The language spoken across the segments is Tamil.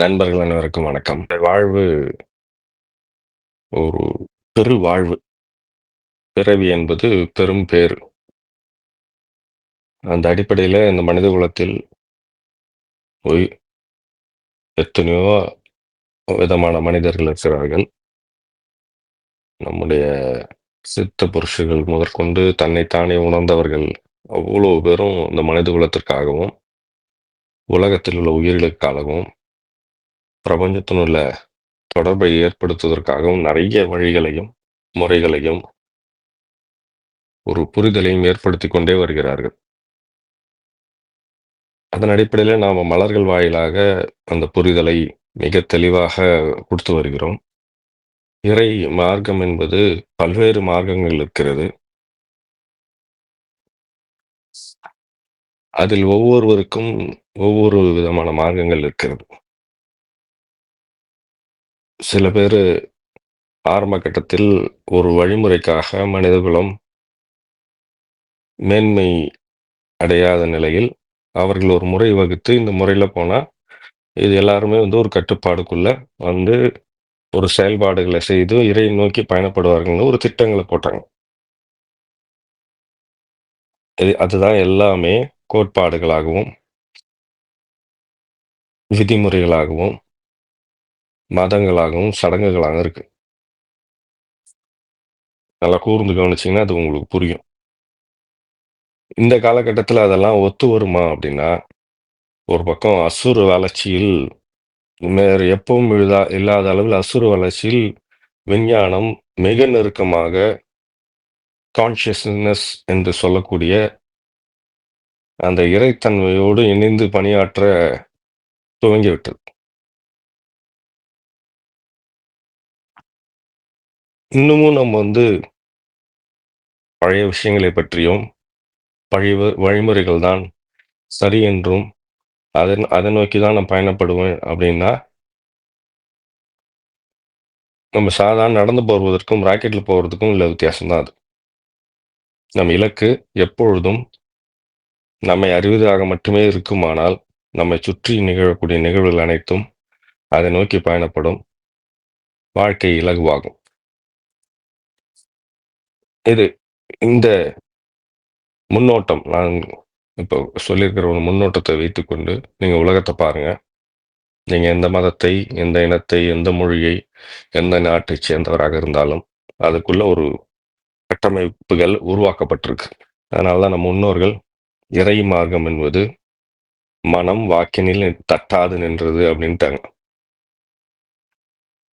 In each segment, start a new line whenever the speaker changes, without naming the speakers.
நண்பர்கள் அனைவருக்கும் வணக்கம். வாழ்வு ஒரு பெரு வாழ்வு. பிறவி என்பது பெரும் பேர் அந்த அடிப்படையில இந்த மனித குலத்தில் ஒய் எத்தனையோ விதமான மனிதர்கள் இருக்கிறார்கள். நம்முடைய சித்த புருஷர்கள் முதற்கொண்டு தன்னைத்தானே உணர்ந்தவர்கள் அவ்வளோ பேரும் இந்த மனித குலத்திற்காகவும், உலகத்தில் உள்ள உயிர்களுக்காகவும், பிரபஞ்சத்தினுள்ள தொடர்பை ஏற்படுத்துவதற்காகவும் நிறைய வழிகளையும், முறைகளையும் ஒரு புரிதலையும் ஏற்படுத்தி கொண்டே வருகிறார்கள். அதன் அடிப்படையில நாம் மலர்கள் வாயிலாக அந்த புரிதலை மிக தெளிவாக கொடுத்து வருகிறோம். இறை மார்க்கம் என்பது பல்வேறு மார்க்கங்கள் இருக்கிறது. அதில் ஒவ்வொருவருக்கும் ஒவ்வொரு விதமான மார்க்கங்கள் இருக்கிறது. சில பேர் ஆரம்ப கட்டத்தில் ஒரு வழிமுறைக்காக மனிதகுலம் மேன்மை அடையாத நிலையில், அவர்கள் ஒரு முறை வகுத்து, இந்த முறையில் போனால் இது எல்லாருமே வந்து ஒரு கட்டுப்பாடுக்குள்ள வந்து, ஒரு செயல்பாடுகளை செய்து இறை நோக்கி பயணப்படுவார்கள்னு ஒரு திட்டங்களை போட்டாங்க. இது அதுதான் எல்லாமே கோட்பாடுகளாகவும் விதிமுறைகளாகவும் மதங்களாகவும், சடங்குகளாகவும் இருக்கு. நல்லா கூர்ந்து கவனிச்சிங்கன்னா அது உங்களுக்கு புரியும். இந்த காலகட்டத்தில் அதெல்லாம் ஒத்து வருமா அப்படின்னா ஒரு பக்கம் அசுர வளர்ச்சியில் வேறு எப்பவும் இழுதா இல்லாத அளவில் அசுர வளர்ச்சியில் விஞ்ஞானம் மிக நெருக்கமாக கான்ஷியஸ்னஸ் என்று சொல்லக்கூடிய அந்த இறைத்தன்மையோடு இணைந்து பணியாற்ற துவங்கிவிட்டது. இன்னமும் நம்ம வந்து பழைய விஷயங்களை பற்றியும், பழைய வழிமுறைகள் தான் சரி என்றும், அதன் அதை நோக்கி தான் நான் பயணப்படுவேன் அப்படின்னா நம்ம சாதாரண நடந்து போவதற்கும், ராக்கெட்டில் போகிறதுக்கும் உள்ள வித்தியாசம்தான் அது. நம் இலக்கு எப்பொழுதும் நம்மை அறிவதாக மட்டுமே இருக்குமானால், நம்மை சுற்றி நிகழக்கூடிய நிகழ்வுகள் அனைத்தும் அதை நோக்கி பயணப்படும். வாழ்க்கை இலகுவாகும். இது இந்த முன்னோட்டம் நான் இப்போ சொல்லியிருக்கிற ஒரு முன்னோட்டத்தை வைத்துக்கொண்டு, நீங்கள் உலகத்தை பாருங்க. நீங்கள் எந்த மதத்தை, எந்த இனத்தை, எந்த மொழியை, எந்த நாட்டை சேர்ந்தவராக இருந்தாலும், அதுக்குள்ள ஒரு கட்டமைப்புகள் உருவாக்கப்பட்டிருக்கு. அதனால தான் நம் முன்னோர்கள், இறை மார்க்கம் என்பது மனம் வாக்கினில் தட்டாது நின்றது அப்படின்ட்டாங்க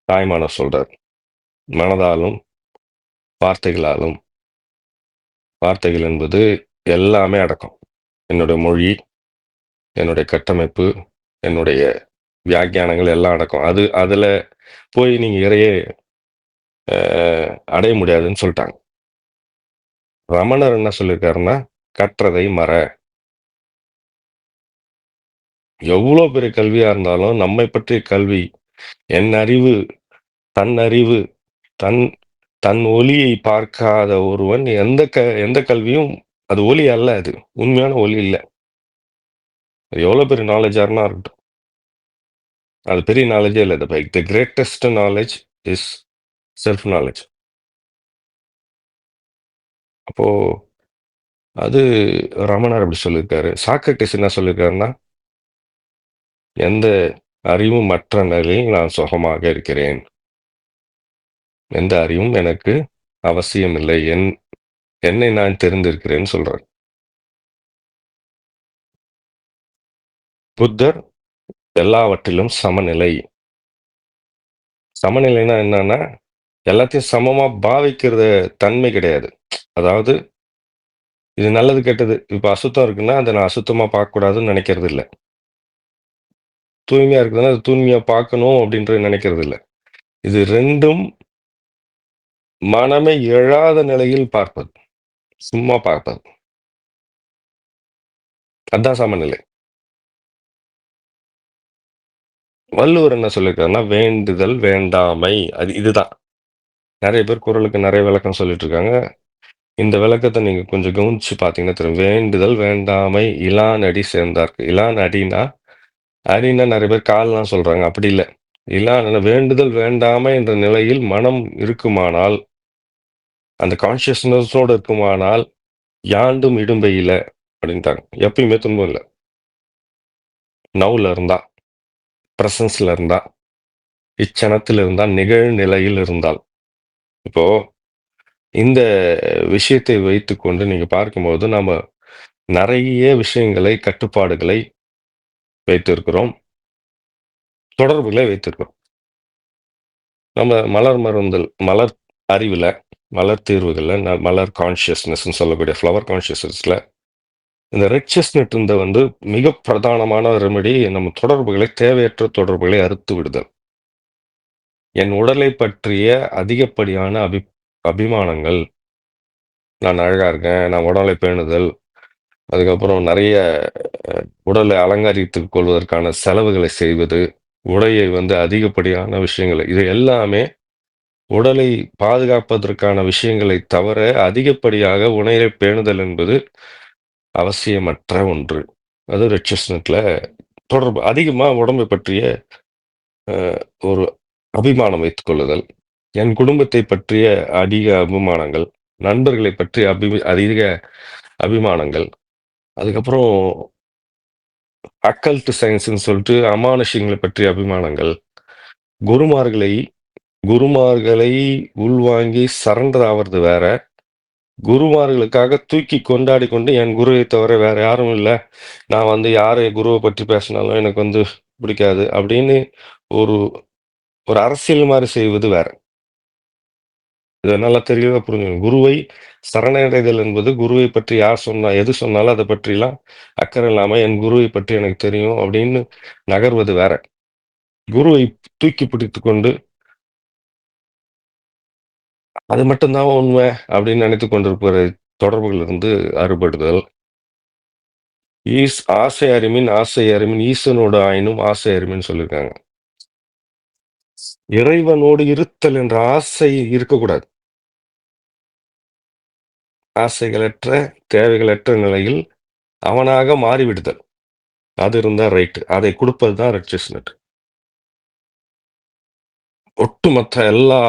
தாய்மான சொல்றார். மனதாலும், வார்த்தைகளாலும் வார்த்தைகள் என்பது எல்லாமே அடக்கம். என்னுடைய மொழி, என்னுடைய கட்டமைப்பு, என்னுடைய வியாக்கியானங்கள் எல்லாம் அடக்கம். அது அதுல போய் நீங்கள் இறையே அடைய முடியாதுன்னு சொல்லிட்டாங்க ரமணர் என்ன சொல்லியிருக்காருன்னா, "கற்றதை மற." எவ்வளோ பெரிய கல்வியா இருந்தாலும், நம்மை பற்றிய கல்வி, என் அறிவு, தன் அறிவு, தன் தன் ஒளியை பார்க்காத ஒருவன் எந்த க எந்த கல்வியும் அது ஒலி அல்ல அது. உண்மையான ஒளி இல்லை அது எவ்வளோ பெரிய நாலேட்ஜா இருக்கட்டும். அது பெரிய நாலேட்ஜே இல்ல. The the greatest knowledge is self knowledge அப்போ அது ரமணர் அப்படி சொல்லியிருக்காரு. சாக்ரட்டிஸ் என்ன சொல்லியிருக்காருன்னா எந்த அறிவும் மற்ற நிலையில் நான் சுகமாக இருக்கிறேன். எந்த அறிவும் எனக்கு அவசியமில்லை. என் என்னை நான் தெரிந்திருக்கிறேன்னு சொல்றார். புத்தர் எல்லாவற்றிலும் சமநிலை. சமநிலைன்னா என்னன்னா, எல்லாத்தையும் சமமா பாவிக்கிறத தன்மை கிடையாது. அதாவது இது நல்லது, கெட்டது. இப்ப அசுத்தம் இருக்குன்னா, அதை நான் அசுத்தமா பார்க்கக்கூடாதுன்னு நினைக்கிறது இல்லை தூய்மையா இருக்குதுன்னா, அது தூய்மையா பார்க்கணும் அப்படின்றது நினைக்கிறது இல்லை இது ரெண்டும் மனமே எழாத நிலையில் பார்ப்பது. சும்மா பார்ப்பது. அதான் சமநிலை. வள்ளுவர் என்ன சொல்லியிருக்காருன்னா, வேண்டுதல் வேண்டாமை. அது இதுதான். நிறைய பேர் குரலுக்கு நிறைய விளக்கம் சொல்லிட்டு இருக்காங்க. இந்த விளக்கத்தை நீங்க கொஞ்சம் கவனிச்சு பார்த்தீங்கன்னா தெரியும். வேண்டுதல் வேண்டாமை இலானடி சேர்ந்தார்க்கு. இலான் அடின்னா, அடின்னா நிறைய பேர் கால்லாம் சொல்றாங்க. அப்படி இல்ல. இலான் வேண்டுதல் வேண்டாமை என்ற நிலையில் மனம் இருக்குமானால் அந்த கான்ஷியஸ்னஸோடு இருக்குமானால், யாண்டும் இடும்பையில அப்படின்ட்டாங்க. எப்பயுமே துன்பம் இல்லை நவுல இருந்தா, பிரசன்ஸ்ல இருந்தா, இச்சணத்தில் நிகழ் நிகழ்நிலையில் இருந்தால். இப்போ இந்த விஷயத்தை வைத்துக்கொண்டு நீங்க பார்க்கும்போது, நம்ம நிறைய விஷயங்களை, கட்டுப்பாடுகளை வைத்திருக்கிறோம். தொடர்புகளை வைத்திருக்கிறோம். நம்ம மலர் மருந்தல் மலர் அறிவில் மலர் தீர்வுகளில் நான் மலர் கான்ஷியஸ்னஸ்ன்னு சொல்லக்கூடிய ஃப்ளவர் கான்ஷியஸ்னஸில் இந்த ரெட் செஸ்னட் இந்த வந்து மிக பிரதானமான ரெமெடி நம்ம தொடர்புகளை தேவையற்ற தொடர்புகளை அறுத்து விடுதல். என் உடலை பற்றிய அதிகப்படியான அபி அபிமானங்கள். நான் அழகாக இருக்கேன். நான் உடலை பேணுதல். அதுக்கப்புறம் நிறைய உடலை அலங்காரித்துக் கொள்வதற்கான செலவுகளை செய்வது. உடையை வந்து அதிகப்படியான விஷயங்கள் இது எல்லாமே உடலை பாதுகாப்பதற்கான விஷயங்களை தவிர, அதிகப்படியாக உடையை பேணுதல் என்பது அவசியமற்ற ஒன்று. அது ரெட் தொடர்பு அதிகமாக உடம்பை பற்றிய ஒரு அபிமானம் வைத்துக் கொள்ளுதல். என் குடும்பத்தை பற்றிய அதிக அபிமானங்கள். நண்பர்களை பற்றி அபி அதிக அபிமானங்கள். அதுக்கப்புறம் அக்கல்ட் சயின்ஸ்ன்னு சொல்லிட்டு அமானுஷங்களை பற்றிய அபிமானங்கள். குருமார்களை குருமார்களை உள்வாங்கி சரண்டர் ஆவறது வேற. குருமார்களுக்காக தூக்கி கொண்டாடி கொண்டு, என் குருவை தவிர வேற யாரும் இல்லை நான் வந்து யார் குருவை பற்றி பேசினாலும் எனக்கு வந்து பிடிக்காது. அப்படின்னு ஒரு ஒரு அரசியல் மாதிரி செய்வது வேற. இதை நல்லா தெளிவா புரிஞ்சுக்கணும். குருவை சரணடைதல் என்பது, குருவை பற்றி யார் சொன்னா எது சொன்னாலும் அதை பற்றிலாம் அக்கறை இல்லாமல் என் குருவை பற்றி எனக்கு தெரியும் அப்படின்னு நகர்வது வேற. குருவை தூக்கி பிடித்து கொண்டு அது மட்டும் தான் உண்ம அப்படின்னு நினைத்துக் தொடர்புகள் தொடர்புகளிலிருந்து அறுபடுதல். ஈஸ் ஆசை அறிமின் ஆசை அறிமின் ஈசனோட ஆயினும் ஆசை அறிமின்னு சொல்லியிருக்காங்க. இறைவனோடு இருத்தல் என்ற ஆசை இருக்கக்கூடாது. ஆசைகளற்ற, தேவைகளற்ற நிலையில் அவனாக மாறிவிடுதல். அது இருந்தா ரைட். அதை கொடுப்பது தான் ஒட்டுமொத்த எல்லா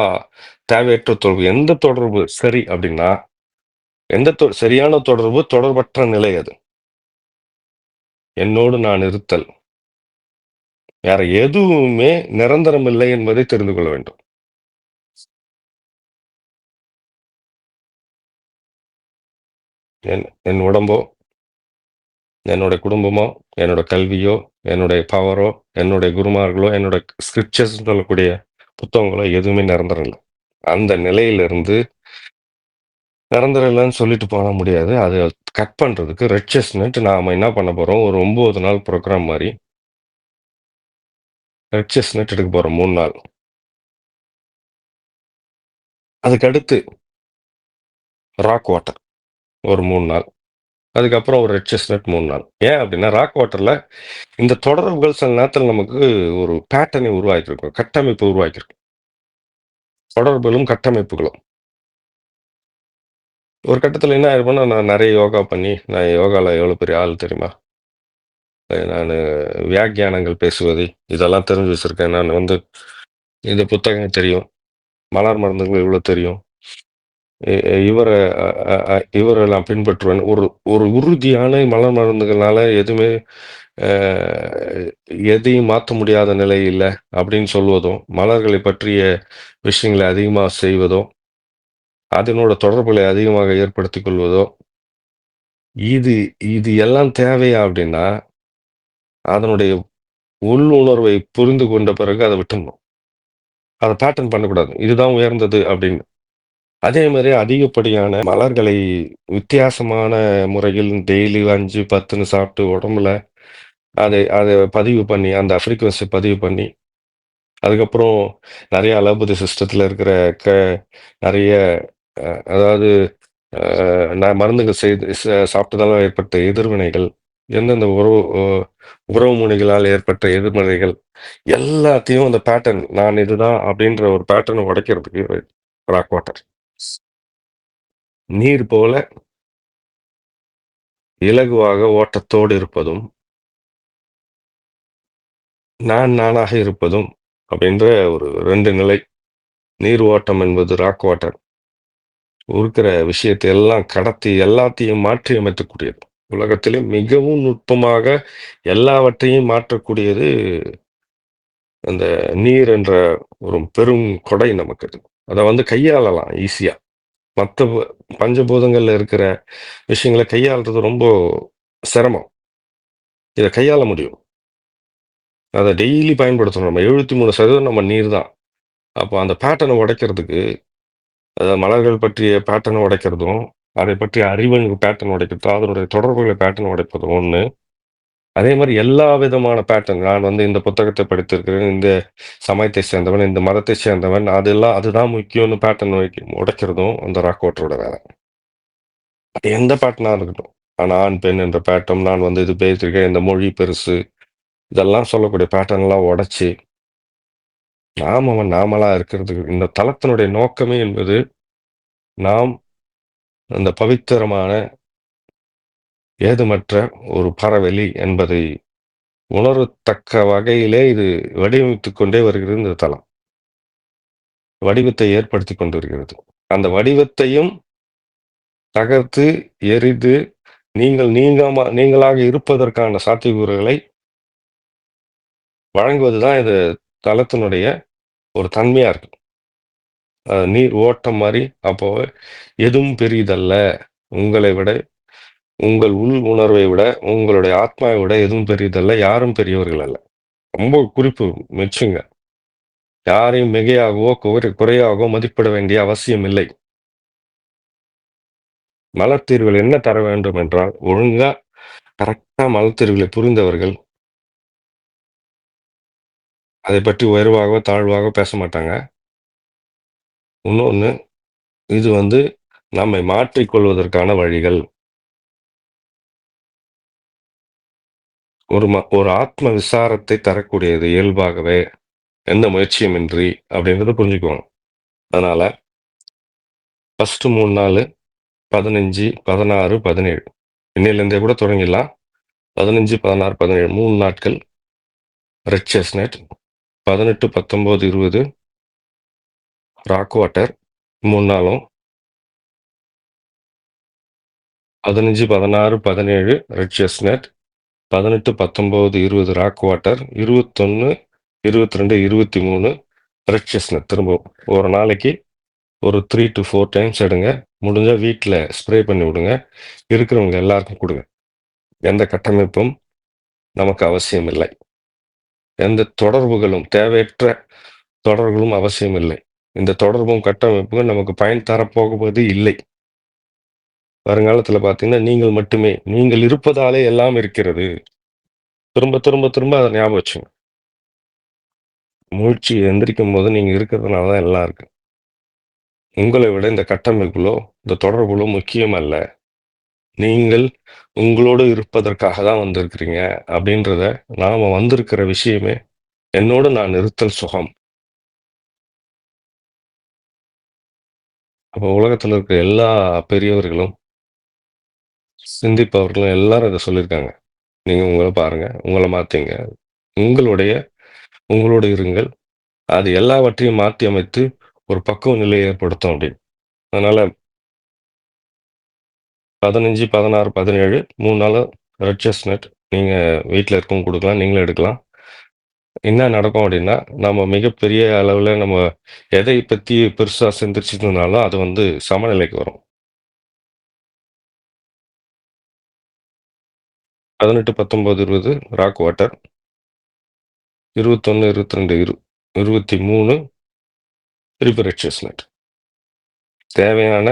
தேவையற்ற தொடர்பு எந்த தொடர்பு சரி அப்படின்னா, எந்த தொ சரியான தொடர்பு தொடர்பற்ற நிலை அது. என்னோடு நான் இருத்தல். வேற எதுவுமே நிரந்தரம் இல்லை என்பதை தெரிந்து கொள்ள வேண்டும். என் என் உடம்போ என்னுடைய குடும்பமோ, என்னோட கல்வியோ, என்னுடைய பவரோ, என்னுடைய குருமார்களோ, என்னோட ஸ்கிரிப்சர்ஸ் சொல்லக்கூடிய புத்தகங்களோ எதுவுமே நிரந்தரம் இல்லை அந்த நிலையிலிருந்து நிரந்தரம் சொல்லிட்டு போன முடியாது. அதை கட் பண்றதுக்கு ரெட் செஸ்னட் நாம என்ன பண்ண போறோம், ஒரு 9 நாள் ப்ரோக்ராம் மாதிரி ரெட் நெட் எடுக்க போறோம் மூணு நாள். அதுக்கடுத்து ராக் வாட்டர் ஒரு மூணு நாள். அதுக்கப்புறம் ஒரு ரெட் செஸ்னட் மூணு நாள். ஏன் அப்படின்னா, ராக் வாட்டர்ல இந்த தொடர்புகள் சில நேரத்தில் நமக்கு ஒரு பேட்டர்னை உருவாக்கியிருக்கும். கட்டமைப்பு உருவாக்கியிருக்கும். தொடர்புகளும், கட்டமைப்புகளும். ஒரு கட்டத்துல என்ன ஆயிருக்கும்னா, நான் நிறைய யோகா பண்ணி, நான் யோகால எவ்வளோ பெரிய ஆள் தெரியுமா? நான் வியாக்கியானங்கள் பேசுவது, இதெல்லாம் தெரிஞ்சு வச்சிருக்கேன். நான் வந்து இந்த புத்தகம் தெரியும். மலர் மருந்துகள் இவ்வளோ தெரியும். இ இவரை நான் பின்பற்றுவேன். ஒரு ஒரு உறுதியான மலர் மருந்துகளால் எதுவுமே எதையும் மாற்ற முடியாத நிலை இல்லை அப்படின்னு சொல்வதும், மலர்களை பற்றிய விஷயங்களை அதிகமாக செய்வதோ, அதனோட தொடர்புகளை அதிகமாக ஏற்படுத்தி கொள்வதோ இது இது எல்லாம் தேவையா அப்படின்னா அதனுடைய உள்ளுணர்வை புரிந்து கொண்ட பிறகு அதை விட்டுடணும் அதை பேட்டர்ன் பண்ணக்கூடாது. இதுதான் உயர்ந்தது அப்படின்னு. அதே மாதிரி அதிகப்படியான மலர்களை வித்தியாசமான முறையில் டெய்லி 5, 10ன்னு சாப்பிட்டு உடம்புல அதை அதை பதிவு பண்ணி, அந்த ஃப்ரீக்குவன்சி பதிவு பண்ணி, அதுக்கப்புறம் நிறைய அலோபதி சிஸ்டத்தில் இருக்கிற க நிறைய அதாவது நான் மருந்துகள் செய்து சாப்பிட்டதால் சாப்பிட்டதால ஏற்பட்ட எதிர்வினைகள், எந்தெந்த உறவு உறவு முறைகளால் ஏற்பட்ட எதிர்மறைகள், எல்லாத்தையும் அந்த பேட்டர்ன் நான் இதுதான் அப்படின்ற ஒரு பேட்டர்னை உடைக்கிறதுக்கு ராக் வாட்டர். நீர் போல இலகுவாக ஓட்டத்தோடு இருப்பதும் நான் நானாக இருப்பதும் அப்படின்ற ஒரு ரெண்டு நிலை. நீர் ஓட்டம் என்பது ராக் வாட்டர் இருக்கிற விஷயத்தை எல்லாம் கடத்தி எல்லாத்தையும் மாற்றி அமைக்கக்கூடியது. உலகத்திலே மிகவும் நுட்பமாக எல்லாவற்றையும் மாற்றக்கூடியது அந்த நீர் என்ற ஒரு பெரும் கொடை நமக்கு அது. அதை வந்து கையாளலாம் ஈஸியா மற்ற பஞ்சபூதங்கள்ல இருக்கிற விஷயங்களை கையாளுறது ரொம்ப சிரமம். இதை கையாள முடியும். அதை டெய்லி பயன்படுத்தணும். நம்ம எழுபத்தி மூணு சதவீதம் நம்ம நீர் தான். அப்போ அந்த பேட்டர்னை உடைக்கிறதுக்கு மலர்கள் பற்றிய பேட்டர்னை உடைக்கிறதும் அதை பற்றிய அறிவு பேட்டர்ன் உடைக்கிறதும் அதனுடைய தொடர்புகளை பேட்டர்ன் உடைப்பதும் ஒன்று அதே மாதிரி எல்லா விதமான பேட்டர்ன் நான் வந்து இந்த புத்தகத்தை படித்திருக்கிறேன் இந்த சமயத்தை சேர்ந்தவன் இந்த மதத்தை சேர்ந்தவன் அதெல்லாம் அதுதான் முக்கியம்னு பேட்டர்ன் உடைக்கிறதும் அந்த ராக்கோட்டரோட வேலை. அது எந்த பேட்டர்னாக இருக்கட்டும். ஆனால் ஆண் பெண் என்ற பேட்டம் நான் வந்து இது பேசியிருக்கேன் இந்த மொழி பெருசு இதெல்லாம் சொல்லக்கூடிய பேட்டர்ன்லாம் உடைச்சி நாம் அவன் நாமளா இருக்கிறதுக்கு இந்த தளத்தினுடைய நோக்கமே என்பது நாம் அந்த பவித்திரமான ஏதுமற்ற ஒரு பறவெளி என்பதை உணரத்தக்க வகையிலே இது வடிவமைத்து கொண்டே வருகிறது இந்த தளம். வடிவத்தை ஏற்படுத்தி வருகிறது அந்த வடிவத்தையும் தகர்த்து எரிது நீங்கள் நீங்கமா நீங்களாக இருப்பதற்கான சாத்தியக்கூறுகளை வழங்குவது தான் இது தளத்தினுடைய ஒரு தன்மையாக இருக்கு. நீர் ஓட்டம் மாதிரி அப்போ எதுவும் பெரியதல்ல உங்களை விட உங்கள் உள் உணர்வை விட உங்களுடைய ஆத்மாவை விட எதுவும் பெரியதல்ல யாரும் பெரியவர்கள் அல்ல. ரொம்ப குறிப்பு மெச்சுங்க. யாரையும் மிகையாகவோ குறை குறையாகவோ மதிப்பிட வேண்டிய அவசியம் இல்லை. மலத்தீர்வுகள் என்ன தர வேண்டும் என்றால் ஒழுங்கா கரெக்டா மலத்தீர்வுகளை புரிந்தவர்கள் அதை பற்றி உயர்வாகவோ தாழ்வாகவோ பேச மாட்டாங்க. இன்னொன்று இது வந்து நம்மை மாற்றிக்கொள்வதற்கான வழிகள். ஒரு ம ஒரு ஆத்ம விசாரத்தை தரக்கூடியது இயல்பாகவே எந்த முயற்சியுமின்றி அப்படின்றத புரிஞ்சுக்குவோம் அதனால ஃபஸ்ட்டு மூணு நாள் பதினஞ்சு பதினாறு பதினேழு. இன்னிலேருந்தே கூட தொடங்கிடலாம். பதினஞ்சு பதினாறு பதினேழு மூணு நாட்கள். ரெட் செஸ்னட் பதினெட்டு பத்தொம்போது இருபது. ராக் வாட்டர் மூணு நாளும். பதினஞ்சு பதினாறு பதினேழு ரெட் செஸ்னட் பதினெட்டு பத்தொம்போது இருபது ராக் வாட்டர் இருபத்தொன்று இருபத்தி ரெண்டு இருபத்தி மூணு ரெட் செஸ்னட் திரும்பவும். ஒரு நாளைக்கு ஒரு த்ரீ டு ஃபோர் டைம்ஸ் எடுங்க. முடிஞ்சால் வீட்டில் ஸ்ப்ரே பண்ணி விடுங்க. இருக்கிறவங்க எல்லாருக்கும் கொடுங்க. எந்த கட்டமைப்பும் நமக்கு அவசியம் இல்லை எந்த தொடர்புகளும் தேவையற்ற தொடர்புகளும் அவசியம் இல்லை இந்த தொடர்பும் கட்டமைப்பும் நமக்கு பயன் தரப்போகுவது இல்லை. வருங்காலத்தில் பார்த்தீங்கன்னா நீங்கள் மட்டுமே நீங்கள் இருப்பதாலே எல்லாம் இருக்கிறது. திரும்ப திரும்ப திரும்ப அதை ஞாபகம் வச்சுங்க. மூழ்ச்சி எந்திரிக்கும் போது நீங்கள் இருக்கிறதுனால தான் எல்லாம் இருக்கு. உங்களை விட இந்த கட்டமைப்புகளோ இந்த தொடர்புகளோ முக்கியம் அல்ல. நீங்கள் உங்களோடு இருப்பதற்காக தான் வந்திருக்கிறீங்க அப்படின்றத நாம வந்திருக்கிற விஷயமே என்னோடு நான் நிறுத்தல் சுகம். அப்போ உலகத்தில் இருக்கிற எல்லா பெரியவர்களும் சிந்திப்பவர்களும் எல்லாரும் இதை சொல்லியிருக்காங்க. நீங்க உங்களை பாருங்க உங்களை மாற்றிங்க உங்களுடைய உங்களோடு இருங்கள். அது எல்லாவற்றையும் மாற்றி அமைத்து ஒரு பக்குவ நிலையை ஏற்படுத்தும் அப்படின்னு. அதனால பதினஞ்சு பதினாறு பதினேழு மூணு நாள் ரெட் செஸ்னட் நீங்கள் வீட்டில் இருக்கவும் கொடுக்கலாம் நீங்களும் எடுக்கலாம். என்ன நடக்கும் அப்படின்னா நம்ம மிகப்பெரிய அளவில் நம்ம எதை பற்றி பெருசாக சிந்திச்சுட்டு அது வந்து சமநிலைக்கு வரும். பதினெட்டு பத்தொம்போது இருபது ராக் வாட்டர் இருபத்தொன்று இருபத்தி ரெண்டு இரு இருபத்தி மூணு ரிப்பரேட் செஸ்னட் தேவையான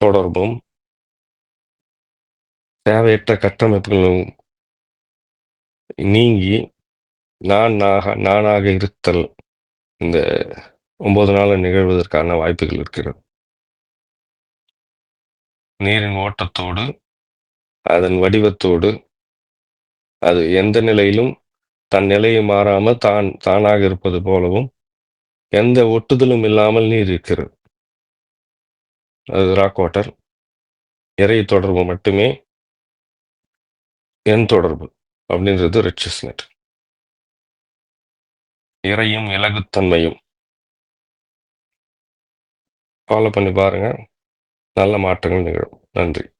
தொடர்பும் தேவையற்ற கட்டமைப்புகளும் நீங்கி நான் நாக நானாக இருத்தல் இந்த ஒன்பது நாள் நிகழ்வதற்கான வாய்ப்புகள் இருக்கிறது. நீரின் ஓட்டத்தோடு அதன் வடிவத்தோடு அது எந்த நிலையிலும் தன் நிலையை மாறாமல் தான் தானாக இருப்பது போலவும் எந்த ஒட்டுதலும் இல்லாமல் நீர் இருக்கிறது. ராக் வாட்டர் இறை தொடர்பு மட்டுமே என் தொடர்பு அப்படின்றது ரிச்சஸ் நெட் இறையும் இலகுத்தன்மையும். ஃபாலோ பண்ணி பாருங்க. நல்ல மாற்றங்கள் நிகழும். நன்றி.